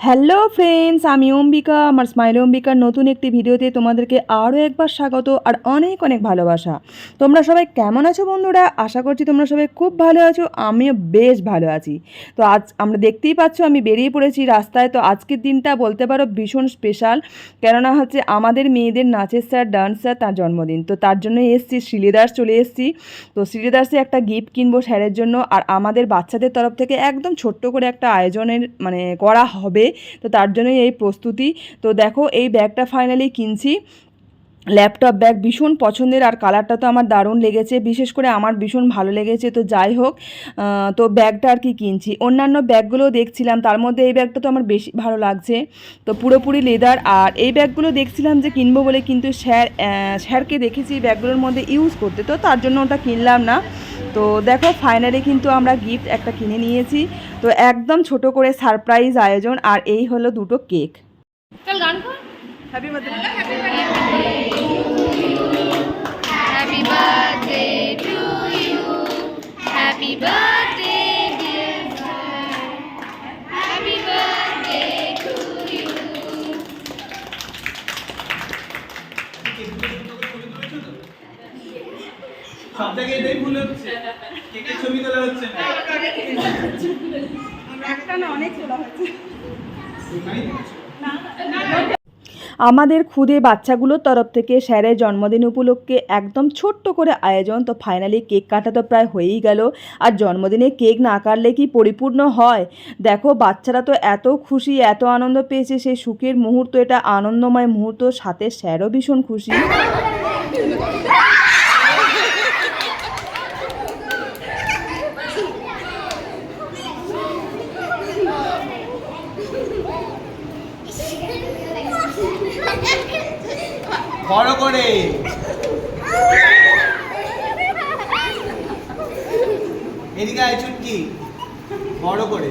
Hello friends আমি অম্বিকা, আমার smile অম্বিকার নতুন একটি ভিডিওতে তোমাদেরকে আরও একবার স্বাগত আর অনেক অনেক ভালোবাসা। তোমরা সবাই কেমন আছো বন্ধুরা? আশা করছি তোমরা সবাই খুব ভালো আছো, আমিও বেশ ভালো আছি। তো আজ আমরা দেখতেই পাচ্ছ আমি বেরিয়ে পড়েছি রাস্তায়। তো আজকের দিনটা বলতে পারো ভীষণ স্পেশাল কেননা হচ্ছে আমাদের মেয়েদের নাচের স্যার ডান্স স্যার তার জন্মদিন। তো তার জন্য এসছি, শ্রীলেদার্স চলে এসছি। তো শ্রীলেদার্সে একটা গিফট কিনবো স্যারের জন্য। আর আমাদের বাচ্চাদের তরফ থেকে একদম ছোট্ট করে একটা আয়োজনের মানে করা হবে। তো তার জন্যই এই প্রস্তুতি। তো দেখো এই ব্যাগটা ফাইনালি কিনছি। ল্যাপটপ ব্যাগ ভীষণ পছন্দের আর কালারটা তো আমার দারুণ লেগেছে, বিশেষ করে আমার ভীষণ ভালো লেগেছে, তো যাই হোক তো ব্যাগটা আর কি কিনছি। অন্যান্য ব্যাগগুলো দেখছিলাম, তার মধ্যে এই ব্যাগটা তো আমার বেশি ভালো লাগছে, তো পুরোপুরি লেদার আর এই ব্যাগগুলো দেখছিলাম যে কিনবো বলে কিন্তু স্যার স্যারকে দেখেছি এই ব্যাগগুলোর মধ্যে ইউজ করতে, তো তার জন্য ওটা কিনলাম না। তো দেখো ফাইনালি কিন্তু আমরা গিফট একটা কিনে নিয়েছি, তো একদম ছোট করে সারপ্রাইজ আয়োজন, আর এই হলো দুটো কেক গান happy birthday happy birthday to you happy birthday dear happy birthday to you সব জায়গায় এটাই ভুল হচ্ছে। কেকের ছবি তোলা হচ্ছে না? একটা না অনেক তোলা হয়েছে। ওখানেই দেখেছ। আমাদের খুদে বাচ্চাগুলোর তরফ থেকে স্যারের জন্মদিন উপলক্ষে একদম ছোট্ট করে আয়োজন। তো ফাইনালি কেক কাটা তো প্রায় হয়েই গেল। আর জন্মদিনে কেক না কাটলে কি পরিপূর্ণ হয়? দেখো, বাচ্চারা তো এত খুশি, এত আনন্দ পেয়েছে, সেই সুখের মুহূর্ত, এটা আনন্দময় মুহূর্ত, সাথে স্যারও ভীষণ খুশি। বড় করে। এদিকে আয় চুটকি। বড় করে।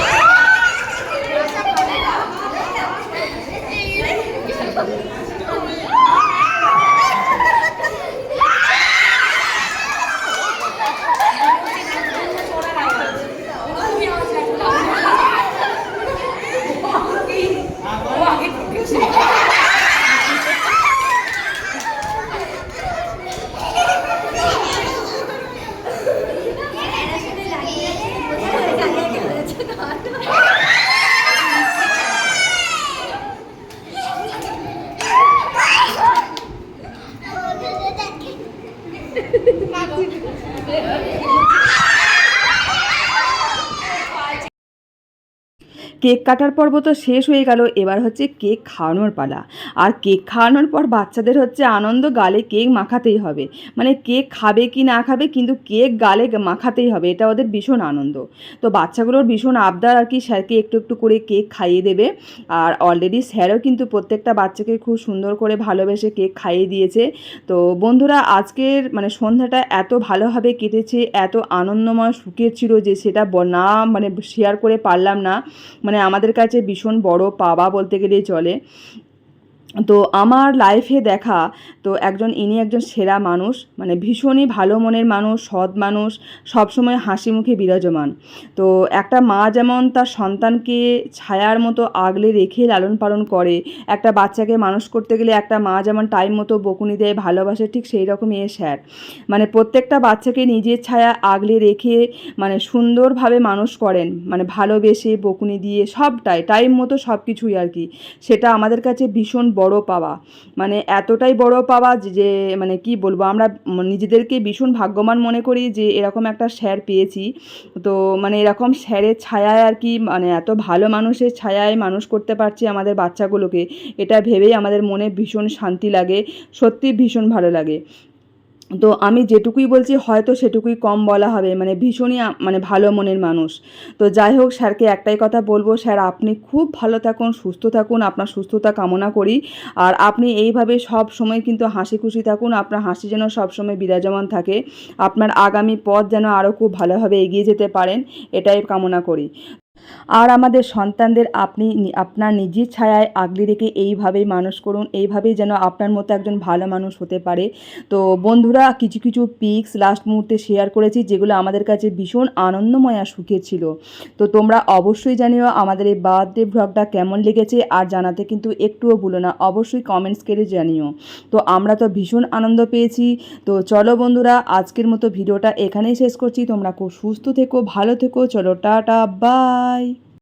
কেক কাটার পর্ব তো শেষ হয়ে গেল, এবার হচ্ছে কেক খাওয়ানোর পালা। আর কেক খাওয়ানোর পর বাচ্চাদের হচ্ছে আনন্দ গালে কেক মাখাতেই হবে। মানে কেক খাবে কি না খাবে, কিন্তু কেক গালে মাখাতেই হবে, এটা ওদের ভীষণ আনন্দ। তো বাচ্চাগুলোর ভীষণ আবদার আর কি, স্যারকে একটু একটু করে কেক খাইয়ে দেবে। আর অলরেডি স্যারও কিন্তু প্রত্যেকটা বাচ্চাকে খুব সুন্দর করে ভালোবেসে কেক খাইয়ে দিয়েছে। তো বন্ধুরা, আজকের মানে সন্ধ্যাটা এত ভালোভাবে কেটেছে, এত আনন্দময় সুখের ছিল যে সেটা না মানে শেয়ার করে পারলাম না। মানে আমাদের কাছে ভীষণ বড় পাওয়া বলতে গেলেই চলে। তো আমার লাইফে দেখা, তো একজন, ইনি একজন সেরা মানুষ মানে ভীষণই ভালো মনের মানুষ, সৎ মানুষ, সবসময় হাসি মুখে বিরাজমান। তো একটা মা যেমন তার সন্তানকে ছায়ার মতো আগলে রেখে লালন পালন করে, একটা বাচ্চাকে মানুষ করতে গেলে একটা মা যেমন টাইম মতো বকুনি দেয়, ভালোবাসে, ঠিক সেই রকমই এ স্যার। মানে প্রত্যেকটা বাচ্চাকে নিজের ছায়া আগলে রেখে মানে সুন্দরভাবে মানুষ করেন মানে ভালোবেসে, বকুনি দিয়ে, সবটাই টাইম মতো সব কিছুই আর কি। সেটা আমাদের কাছে ভীষণ বড় পাওয়া। মানে এতটাই বড় পাওয়া যে- মানে কি বলব, আমরা নিজেদেরকে ভীষণ ভাগ্যবান মনে করি যে, এরকম একটা স্যার পেয়েছি। তো মানে এরকম স্যারের ছায়ায় আর কি মানে এত ভালো মানুষের ছায়ায় মানুষ করতে পারছি আমাদের বাচ্চাগুলোকে, এটা ভেবেই আমাদের মনে ভীষণ শান্তি লাগে। সত্যি ভীষণ ভালো লাগে। তো আমি যেটুকুই বলছি হয়তো সেটুকুই কম বলা হবে মানে ভীষণই মানে ভালো মনের মানুষ। তো যাই হোক, স্যারকে একটাই কথা বলব, স্যার আপনি খুব ভালো থাকুন, সুস্থ থাকুন, আপনার সুস্থতা কামনা করি। আর আপনি এইভাবে সব সময় কিন্তু হাসি খুশি থাকুন, আপনার হাসি যেন সব সময় বিরাজমান থাকে। আপনার আগামী পথ যেন আরও খুব ভালোভাবে এগিয়ে যেতে পারেন, এটাই কামনা করি। আর আমাদের সন্তানদের আপনি আপনার নিজের ছায়ায় আগলে রেখে এইভাবেই মানুষ করুন, এইভাবেই যেন আপনার মতো একজন ভালো মানুষ হতে পারে। তো বন্ধুরা, কিছু কিছু পিক্স লাস্ট মুহূর্তে শেয়ার করেছি, যেগুলো আমাদের কাছে ভীষণ আনন্দময় আর সুখের ছিল। তো তোমরা অবশ্যই জানিও আমাদের এই বার্থডে ভ্লগটা কেমন লেগেছে, আর জানাতে কিন্তু একটুও ভুলো না, অবশ্যই কমেন্টস করে জানিও। তো আমরা তো ভীষণ আনন্দ পেয়েছি। তো চলো বন্ধুরা, আজকের মতো ভিডিওটা এখানেই শেষ করছি। তোমরা খুব সুস্থ থেকো, ভালো থেকো, চলো টাটা বাই